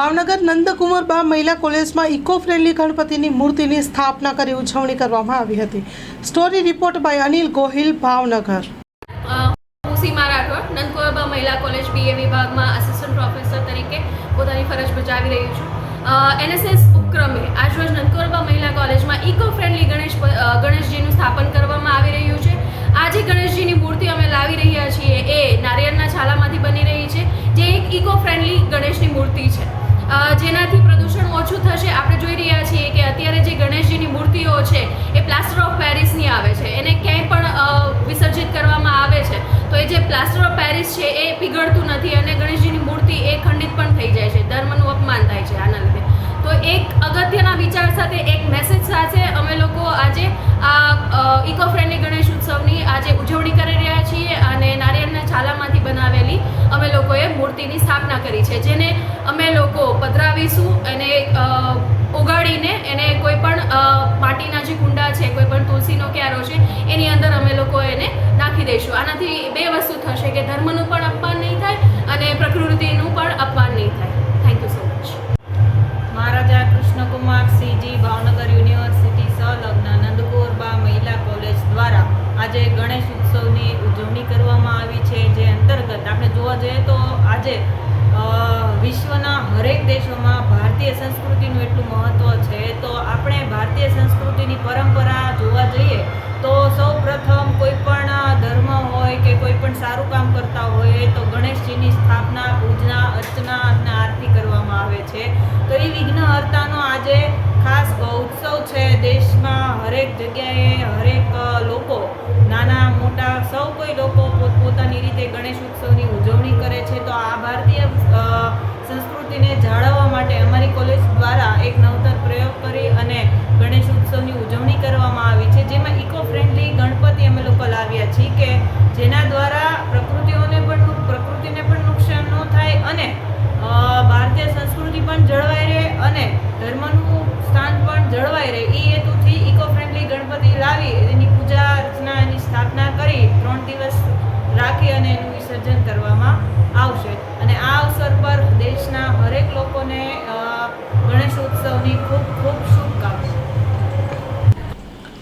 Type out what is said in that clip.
ભાવનગર નંદકુંવરબા મહિલા કોલેજમાં eco friendly ગણપતિની મૂર્તિની સ્થાપના કરી ઉજવણી કરવામાં આવી હતી. Story report by Anil Gohil, Bhavnagar. હું સીમા રાઠોડ નંદકોરબા મહિલા કોલેજ બીએ વિભાગમાં આસિસ્ટન્ટ પ્રોફેસર તરીકે પોતાની ફરજ બજાવી રહી છું. એનએસએસ ઉપક્રમે આજરોજ નંદકોરબા મહિલા કોલેજમાં ઇકો ફ્રેન્ડલી ગણેશ ગણેશજીનું સ્થાપન કરવામાં આવી રહ્યું છે. આજે ગણેશજીની મૂર્તિ અમે લાવી રહ્યા છીએ એ નારિયેળના છાલામાંથી બની રહી છે, જે એક ઇકો ફ્રેન્ડલી ગણેશની મૂર્તિ છે. જેનાથી પ્રદૂષણ ઓછું થશે, આપણે જોઈ રહ્યા છીએ કે અત્યારે જે ગણેશજીની મૂર્તિઓ છે, એ પ્લાસ્ટર ઓફ પેરિસની આવે છે. એને ક્યાંય પણ વિસર્જિત કરવામાં આવે છે. તો એ જે પ્લાસ્ટર ઓફ પેરિસ છે, એ પીગળતું નથી અને ગણેશજીની મૂર્તિ એ ખંડિત પણ થઈ જાય છે. ધર્મનું અપમાન થાય છે આના લીધે. તો એક અગત્યના વિચાર સાથે, એક મેસેજ સાથે અમે લોકો આજે આ ઇકો ફ્રેન્ડલી ગણેશ ઉત્સવની આજે ઉજવણી કરી રહ્યા છીએ અને નારિયેળના છાલામાંથી બનાવેલી મૂર્તિની સ્થાપના કરી છે, જેને અમે લોકો પધરાવીશું અને ઉગાડીને એને કોઈ પણ માટીના જે કુંડા છે, કોઈ પણ તુલસીનો ક્યારો છે, એની અંદર અમે લોકો એને નાખી દઈશું. આનાથી બે વસ્તુ થશે કે ધર્મનું પણ અપમાન નહીં થાય અને પ્રકૃતિનું પણ અપમાન નહીં થાય. Thank you so much Maharaja Krishnakumar Sinhji Bhavnagar university સંલગ્ન નંદકોરબા મહિલા કોલેજ દ્વારા આજે ગણેશ ઉત્સવની ઉજવણી કરવામાં આવી છે, જે અંતર્ગત આપણે જોવા જઈએ તો આજે વિશ્વના હરેક દેશોમાં ભારતીય સંસ્કૃતિનું એટલું મહત્ત્વ છે, તો આપણે ભારતીય સંસ્કૃતિની પરંપરા જોવા જઈએ, તો સૌ પ્રથમ કોઈ પણ ધર્મ હોય કે કોઈ પણ સારું કામ કરતા હોય, તો ગણેશજીની સ્થાપના, પૂજના, અર્ચના અને આરતી કરવામાં આવે છે. તો એ વિઘ્નહર્તાનો આજે ખાસ ઉત્સવ છે દેશમાં હરેક જગ્યાએ હરેક લોકો, નાના મોટા સૌ કોઈ લોકો પોતપોતાની રીતે ગણેશ ઉત્સવની ગણેશ ઉજવણી કરવામાં આવી છે. જેમાં ઇકો ફ્રેન્ડલી ગણપતિ અમે લોકો લાવ્યા છીએ કે જેના દ્વારા પ્રકૃતિઓને પણ પ્રકૃતિને પણ નુકસાન ન થાય અને ભારતીય સંસ્કૃતિ પણ જળવાઈ રહે અને ધર્મનું સ્થાન પણ જળવાઈ રહે. એ હેતુથી ઇકો ફ્રેન્ડલી ગણપતિ લાવી, એની પૂજા અર્ચના, એની સ્થાપના કરી, ત્રણ દિવસ રાખી અને એનું વિસર્જન કરવામાં આવશે. અને આ અવસર પર દેશના હરેક લોકોને ગણેશ ઉત્સવની ખૂબ ખૂબ